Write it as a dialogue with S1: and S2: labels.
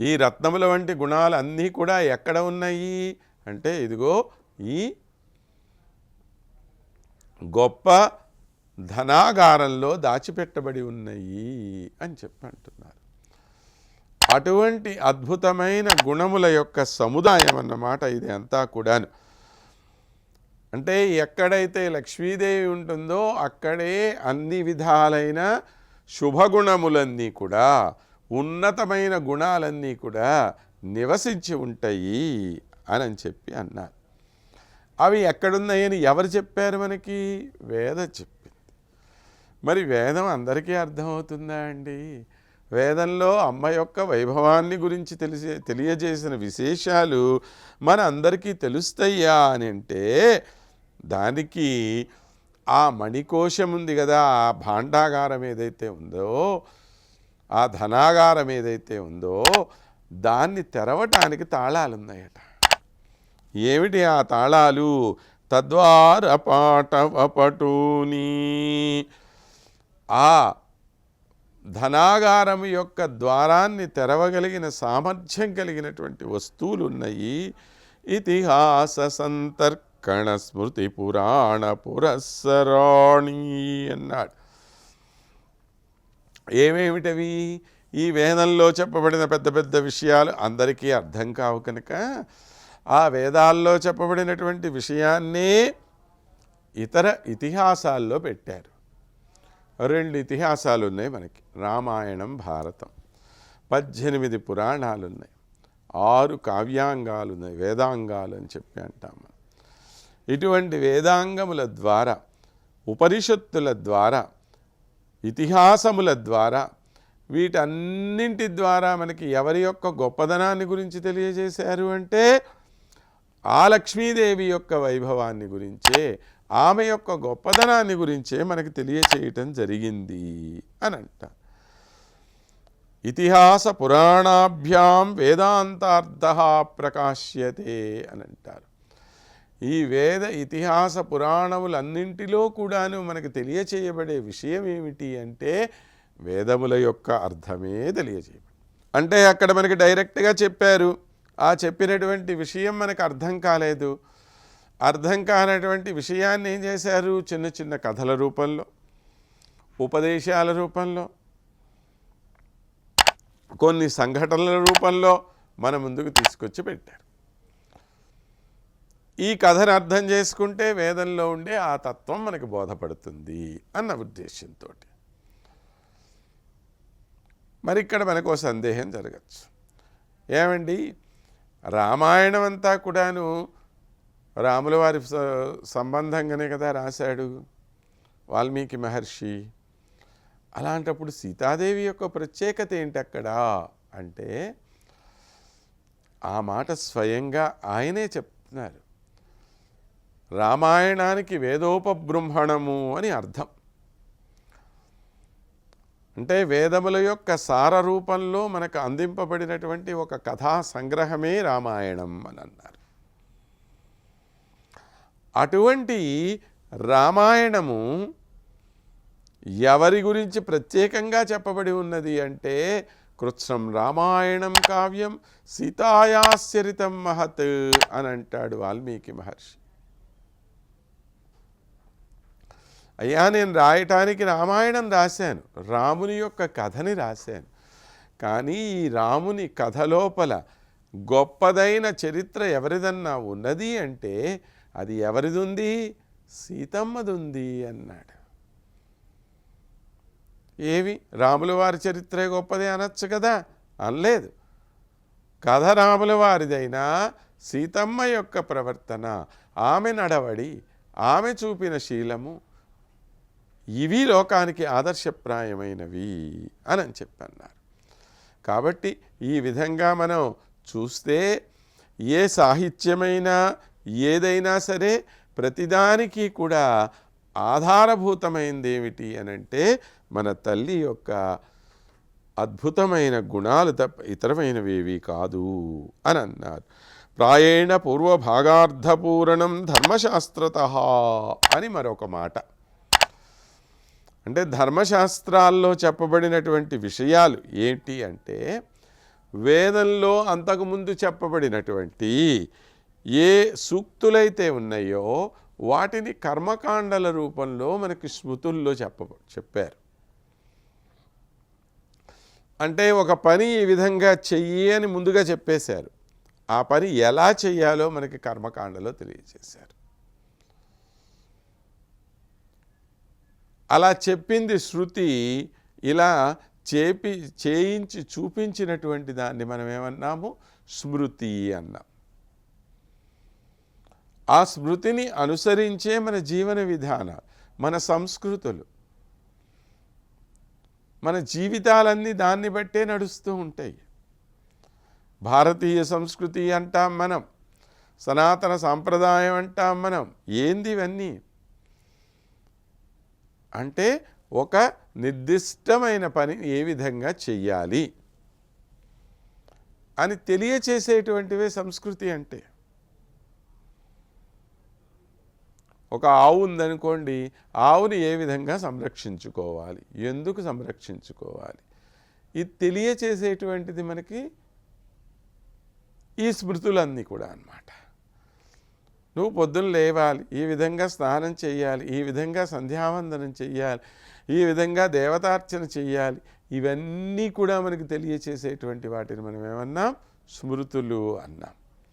S1: ఈ రత్నముల వంటి గుణాలు అన్నీ కూడా ఎక్కడ ఉన్నాయి? అంటే ఇదిగో ఈ గొప్ప ధనాగారంలో దాచిపెట్టబడి ఉన్నాయి అని చెప్పి అంటున్నారు. అటువంటి అద్భుతమైన గుణముల యొక్క సముదాయం అన్నమాట ఇది అంతా కూడాను. అంటే ఎక్కడైతే లక్ష్మీదేవి ఉంటుందో అక్కడే అన్ని విధాలైన శుభగుణములన్నీ కూడా ఉన్నతమైన గుణాలన్నీ కూడా నివసించి ఉంటాయి అని చెప్పి అన్నారు. అవి ఎక్కడున్నాయని ఎవరు చెప్పారు మనకి? వేద చెప్పింది. మరి వేదం అందరికీ అర్థమవుతుందా అండి? వేదంలో అమ్మ యొక్క వైభవాన్ని గురించి తెలిసే తెలియజేసిన విశేషాలు మన అందరికీ తెలుస్తాయా అని అంటే దానికి ఆ మణికోశం ఉంది కదా ఆ భాండాగారం ఏదైతే ఉందో ఆ ధనాగారం ఏదైతే ఉందో దాన్ని తెరవటానికి తాళాలు ఉన్నాయట. ఏమిటి ఆ తాళాలు? తద్వార పాటవపటూని ఆ ధనాగారం యొక్క ద్వారాన్ని తెరవగలిగిన సామర్థ్యం కలిగినటువంటి వస్తువులు ఉన్నాయి ఇతిహాస సంతర్కణ స్మృతి పురాణ పురస్సరాణి అన్నాడు. ఏమేమిటవి? ఈ వేదంలో చెప్పబడిన పెద్ద పెద్ద విషయాలు అందరికీ అర్థం కావు కనుక ఆ వేదాల్లో చెప్పబడినటువంటి విషయాన్నే ఇతర ఇతిహాసాల్లో పెట్టారు. రెండు ఇతిహాసాలు ఉన్నాయి మనకి. రామాయణం భారతం. పద్దెనిమిది పురాణాలు ఉన్నాయి ఆరు కావ్యాంగాలు ఉన్నాయి వేదాంగాలు అని చెప్పి అంటాము ఇటువంటి వేదాంగముల ద్వారా ఉపనిషత్తుల ద్వారా ఇతిహాసముల ద్వారా వీటన్నింటి ద్వారా మనకి ఎవరి యొక్క గొప్పదనాన్ని గురించి తెలియజేశారు అంటే ఆ లక్ష్మీదేవి యొక్క వైభవాన్ని గురించే ఆమె యొక్క గొప్పదనాన్ని గురించే మనకి తెలియచేయటం జరిగింది అని అంట ఇతిహాస పురాణాభ్యాం వేదాంతార్థ ప్రకాశ్యతే అని అంటారు ఈ వేద ఇతిహాస పురాణములన్నింటిలో కూడాను మనకు తెలియచేయబడే విషయం ఏమిటి అంటే వేదముల యొక్క అర్థమే తెలియచేయబడి. అంటే అక్కడ మనకి డైరెక్ట్గా చెప్పారు ఆ చెప్పినటువంటి విషయం మనకు అర్థం కాలేదు. అర్థం కానటువంటి విషయాన్ని ఏం చేశారు? చిన్న చిన్న కథల రూపంలో ఉపదేశాల రూపంలో కొన్ని సంఘటనల రూపంలో మన ముందుకు తీసుకొచ్చి పెట్టారు. ఈ కథను అర్థం చేసుకుంటే వేదంలో ఉండే ఆ తత్వం మనకు బోధపడుతుంది అన్న ఉద్దేశంతో మరి ఇక్కడ మనకు సందేహం జరగచ్చు. ఏమండి? రామాయణం అంతా కూడాను రాముల వారి సంబంధంగానే కదా రాశాడు వాల్మీకి మహర్షి. అలాంటప్పుడు సీతాదేవి యొక్క ప్రత్యేకత ఏంటి అక్కడ? అంటే ఆ మాట స్వయంగా ఆయనే చెప్తున్నారు. రామాయణానికి వేదోపబృంహణము అని అర్థం. అంటే వేదముల యొక్క సార రూపంలో మనకు అందింపబడినటువంటి ఒక కథా సంగ్రహమే రామాయణం అని అన్నారు. అటువంటి రామాయణము ఎవరి గురించి ప్రత్యేకంగా చెప్పబడి ఉన్నది అంటే కృత్సం రామాయణం కావ్యం సీతాయాశ్చరితం మహత్ అని అంటాడు వాల్మీకి మహర్షి. అయ్యా నేను రాయటానికి రామాయణం రాశాను. రాముని యొక్క కథని రాశాను. కానీ ఈ రాముని కథ లోపల గొప్పదైన చరిత్ర ఎవరిదన్నా ఉన్నది అంటే అది ఎవరిదుంది? సీతమ్మదుంది అన్నాడు. ఏవి? రాముల వారి చరిత్రే గొప్పది అనొచ్చు కదా? అనలేదు. కథ రాముల వారిదైనా సీతమ్మ యొక్క ప్రవర్తన ఆమె నడవడి ఆమె చూపిన శీలము ఇవి లోకానికి ఆదర్శప్రాయమైనవి అని చెప్పన్నారు. కాబట్టి ఈ విధంగా మనం చూస్తే ఏ సాహిత్యమైనా ఏదైనా సరే ప్రతిదానికి కూడా ఆధారభూతమైంది ఏమిటి అనంటే మన తల్లి యొక్క అద్భుతమైన గుణాలు తప్ప ఇతరమైనవేవి కాదు అని అన్నారు. ప్రాయేణ పూర్వభాగార్థపూరణం ధర్మశాస్త్రత అని మరొక మాట. అంటే ధర్మశాస్త్రాల్లో చెప్పబడినటువంటి విషయాలు ఏంటి అంటే వేదంలో అంతకుముందు చెప్పబడినటువంటి ఏ సూక్తులైతే ఉన్నాయో వాటిని కర్మకాండల రూపంలో మనకి స్మృతుల్లో చెప్ప చెప్పారు. అంటే ఒక పని ఈ విధంగా చెయ్యి అని ముందుగా చెప్పేశారు. ఆ పని ఎలా చెయ్యాలో మనకి కర్మకాండలో తెలియజేశారు. అలా చెప్పింది శృతి ఇలా చేపి చేయించి చూపించినటువంటి దాన్ని మనం ఏమన్నాము? స్మృతి అన్నాం. ఆ స్మృతిని అనుసరించే మన జీవన విధానాలు మన సంస్కృతులు మన జీవితాలన్నీ దాన్ని బట్టే నడుస్తూ ఉంటాయి. భారతీయ సంస్కృతి అంటాం మనం సనాతన సాంప్రదాయం అంటాం మనం ఏంది ఇవన్నీ? అంటే ఒక నిర్దిష్టమైన పని ఏ విధంగా చెయ్యాలి అని తెలియచేసేటువంటివే సంస్కృతి అంటే. ఒక ఆవు ఉందనుకోండి ఆవుని ఏ విధంగా సంరక్షించుకోవాలి? ఎందుకు సంరక్షించుకోవాలి? ఇది తెలియచేసేటువంటిది మనకి ఈ స్మృతులన్నీ కూడా అన్నమాట. నువ్వు పొద్దున్న లేవాలి ఈ విధంగా స్నానం చేయాలి ఈ విధంగా సంధ్యావందనం చెయ్యాలి ఈ విధంగా దేవతార్చన చెయ్యాలి ఇవన్నీ కూడా మనకు తెలియచేసేటువంటి వాటిని మనం ఏమన్నా స్మృతులు అన్నాం.